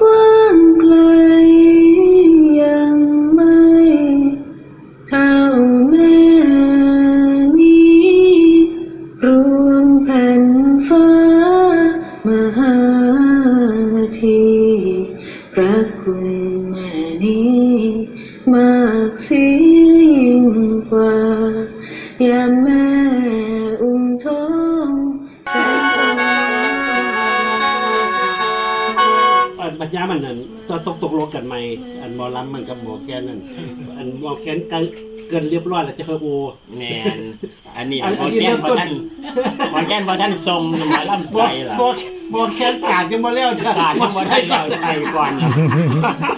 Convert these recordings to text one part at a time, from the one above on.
กว้างไกลยังไม่เท่าแม่นี้รวมแผ่นฟ้ามหาทีพระคุณแม่นี้มากสี ปัญญามันนั่นตอนตกตกลงกันใหม่อันหมอลำมันกับหมอแคนนั่นอันหมอแคนกันเกินเรียบร้อยแล้วจะเฮอโอ แมนอันนี้อันหมออันนี้แก้นเริ่มบ่ต้นท่านหมอแก้นบ่ท่านทรงหมอลำหมอใส่ล่ะหมอหมอแคนกาดยังมาแล้วจ้ะการหมอบ่ใส่ได้ก่อเรานใส่ก่อน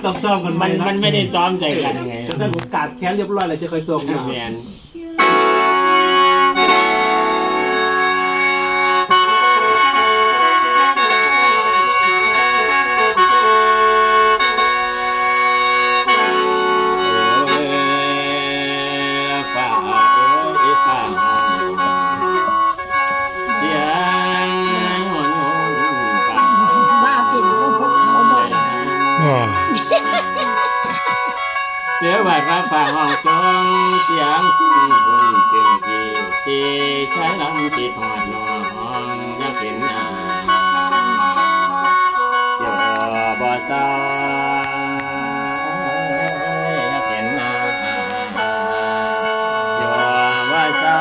ต้องซ้อมกันใหมันนะมันไม่ได้ซ้อมใส่กันไงแต่ถ้าผมกาดแคนเรียบร้อยแล้วจะค่อยส่งมาแมน เสียวบาดฟ้าฝ่าห้องทรงเสียงคุณคุณตึงทีที่ใช้ลำคิดหอดนอนอยากเป็นนาอย่าบ่เศร้าอยากเป็นนาอย่าว่าเศร้า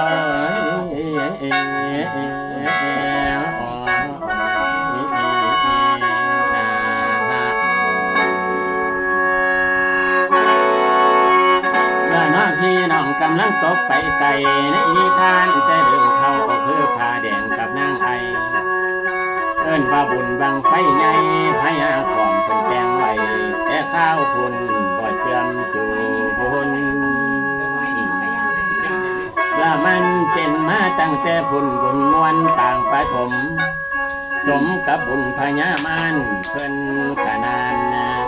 น้องกำลังตกไปไกลในนิทานแต่เดิมเขาก็คือผ้าแดงกับนางไอ เอิ้นว่าบุญบังไฟใหญ่พญาขอมเพิ่นแตงไว้แต่ข้าวพุ่นบ่เสื่อมสู่พุ่นว่ามันเป็นมาตั้งแต่พุ่นบุญมวนปางปฐมสมกับบุญพญามานเพิ่นขนานนาม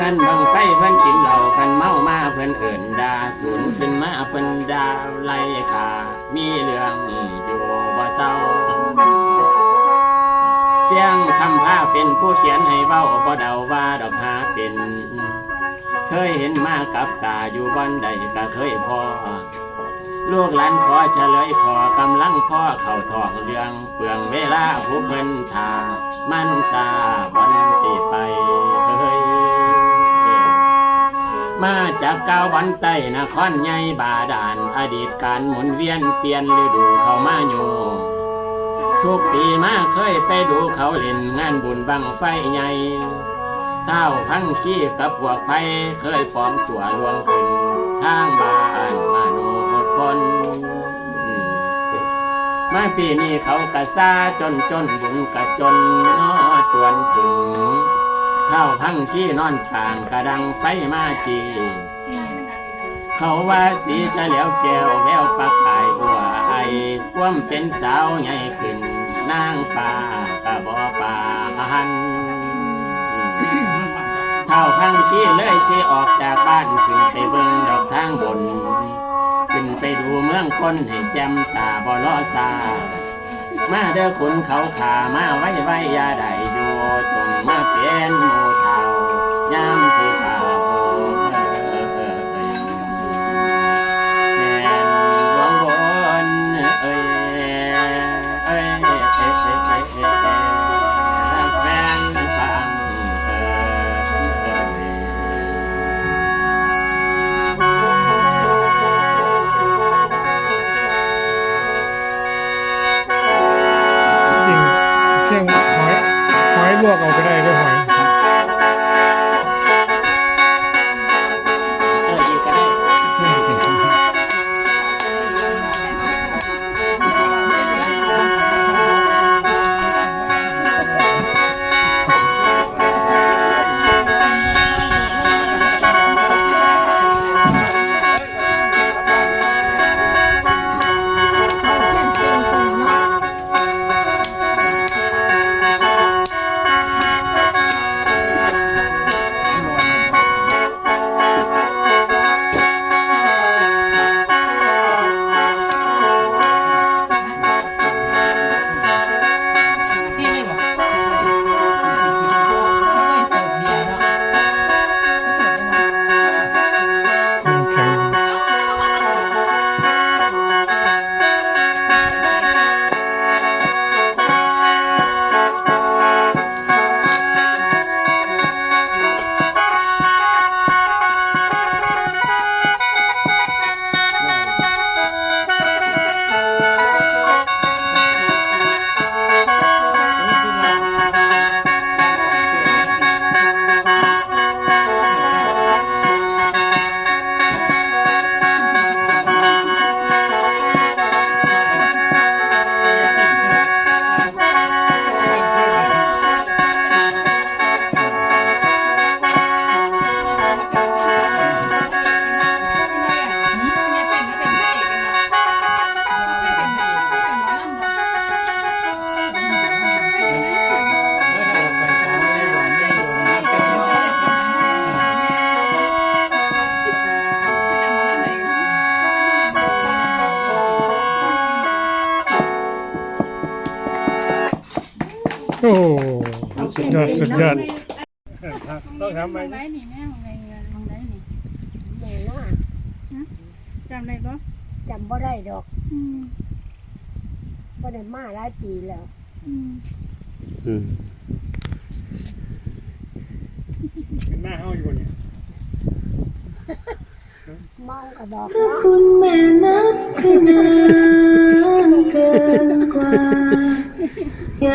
นั่นบังไฟเพิ่นกินเหล้าเพิ่นเมามาเพิ่อนเอิ่นดาสูนขึ้นมาเพิ่อนดาไล่ขามีเรื่องอยู่บ่เศร้าเสียงคำพาเป็นผู้เขียนให้เว้าบ่เดาว่าดอกหาเป็น เคยเห็นมากับตาอยู่บ้านใดก็เคยพอลูกหลานขอเฉลยขอกำลังพ่อเข้าทองเรื่อง เปลืองเวลาผู้เพิ่นทามันซาบ มาจากกาวันใต้นครใหญ่บาดาลอดีตการหมุนเวียนเปลี่ยนฤดูเข้ามาอยู่ทุกปีมาเคยไปดูเขาเล่นงานบุญบังไฟใหญ่เท้าพังขี้กับพวกไฟเคยพร้อมตัวลวงขึ้นทางบ้านมาโนดคนมาปีนี้เขากระซาจนจนบุญกระจนน้อจวนถึง เท้าพังขี้นอนข้างกระดังไฟมาจีเขาว่าสีเฉลียวแก้วแววปักไก่บัวไอความเป็นสาวใหญ่ขึ้นนางฟ้ากระบอป่าหันเท้าพังขี้เลยสิออกจากบ้านขึ้นไปเบิ่งดอกทางบน ขึ้นไปดูเมืองคนให้แจ่มตาบ่ล้อซามาเด้อคุณเขาขามาไว้ไว้ยาได้อยู่ มาเป็นหมูเทายามสิขาวแม่นหลวงบนเอ้ยเอ้ยเอ้ยเอ้ยเอ้ยเอ้ยเอ้ยรักแฟนฟังเอ้ยจริงเชียงหอยหอยลวกเอาก็ได้ อ้สุดยอดสุดยอดต้องทำไหมมองได้นี่แม่มองได้เงินมองได้นี่แม่น่าจำได้ปะจำบ่ได้ดอกอืมบ่ได้มาหลายปีแล้วอืมอืมเป็นหน้าเฮาอยู่เนี่ยเมากระดอกพระเนาะคุณแม่นับคือนานเกินกว่า อย